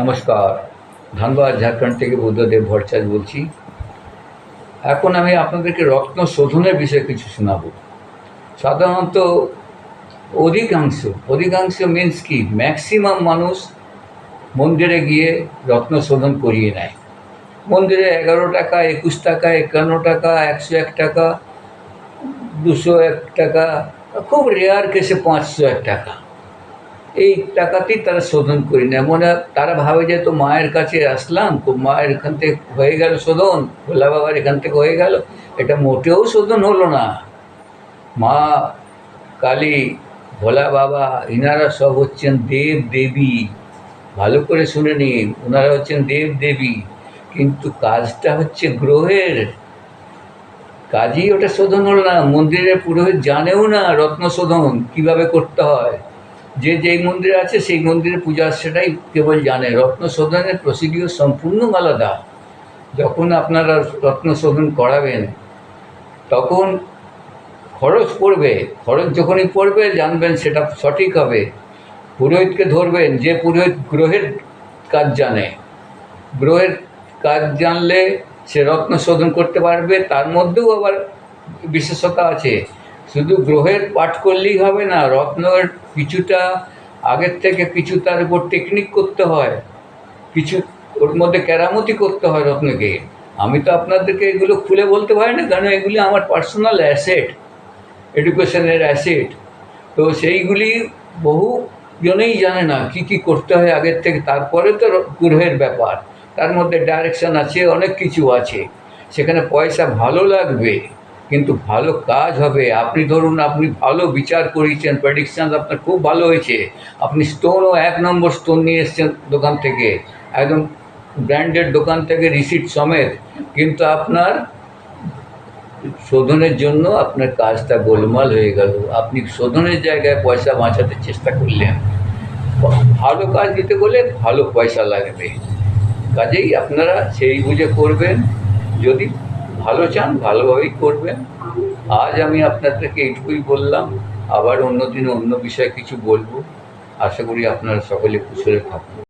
নমস্কার, ধানবাদ ঝাড়খণ্ড থেকে বুদ্ধদেব ভট্টাচার্য বলছি। এখন আমি আপনাদেরকে রত্ন শোধনের বিষয়ে কিছু শোনাব। সাধারণত অধিকাংশ অধিকাংশ মিন্স কি? ম্যাক্সিমাম মানুষ মন্দিরে গিয়ে রত্ন শোধন করিয়ে নেয়। মন্দিরে এগারো টাকা, একুশ টাকা, একান্ন টাকা, একশো এক টাকা, দুশো এক টাকা, খুব রেয়ার কেসে পাঁচশো এক টাকা। এই টাকাতেই তারা শোধন করি না মনে তারা ভাবে যে, তো মায়ের কাছে আসলাম, তো মায়ের এখান থেকে হয়ে গেল শোধন, ভোলা বাবার এখান থেকে হয়ে গেল। এটা মোটেও শোধন হলো না। মা কালী, ভোলা বাবা, ইনারা সব হচ্ছেন দেব দেবী। ভালো করে শুনে নিন ওনারা হচ্ছেন দেব দেবী। কিন্তু কাজটা হচ্ছে গ্রহের। কাজই ওটা শোধন হলো না। মন্দিরের পুরোহিত জানেও না রত্ন শোধন কীভাবে করতে হয়। যে যেই মন্দিরে আছে, সেই মন্দিরে পূজা সেটাই কেবল জানে। রত্ন শোধনের প্রসিডিওর সম্পূর্ণ আলাদা যখন আপনারা রত্ন শোধন করাবেন, তখন খরচ পড়বে। খরচ যখনই পড়বে, জানবেন সেটা সঠিক হবে। পুরোহিতকে ধরবেন, যে পুরোহিত গ্রহের কাজ জানে। গ্রহের কাজ জানলে সে রত্ন শোধন করতে পারবে, তার মধ্যেও আবার বিশেষতা আছে। শুধু গ্রহের পাঠ করলেই হবে না, রত্নের কিছুটা আগের থেকে কিছু তার উপর টেকনিক করতে হয়, কিছু ওর মধ্যে কেরামতি করতে হয় রত্নকে। আমি তো আপনাদেরকে এগুলো খুলে বলতে পারি না, কারণ এগুলি আমার পার্সোনাল অ্যাসেট এডুকেশনের অ্যাসেট তো সেইগুলি বহু জনেই জানে না কি কি করতে হয় আগের থেকে, তারপরে তো গ্রহের ব্যাপার। তার মধ্যে ডাইরেকশন আছে, অনেক কিছু আছে। সেখানে পয়সা ভালো লাগবে। কিন্তু ভালো কাজ হবে। আপনি ধরুন, আপনি ভালো বিচার করিয়েছেন প্রেডিকশান আপনার খুব ভালো হয়েছে। আপনি স্টোনও এক নম্বর স্টোন নিয়ে এসছেন দোকান থেকে। একদম ব্র্যান্ডেড দোকান থেকে রিসিট সমেত। কিন্তু আপনার শোধনের জন্য আপনার কাজটা গোলমাল হয়ে গেল। আপনি শোধনের জায়গায় পয়সা বাঁচাতে চেষ্টা করলেন। ভালো কাজ দিতে বলে ভালো পয়সা লাগবে। কাজেই আপনারা সেই বুঝে করবেন। যদি ভালো চান, ভালোভাবেই করবেন। আজ আমি আপনাদেরকে এইটুকুই বললাম। আবার অন্য দিন অন্য বিষয়ে কিছু বলব। আশা করি আপনারা সকলে কুশলে থাকবেন।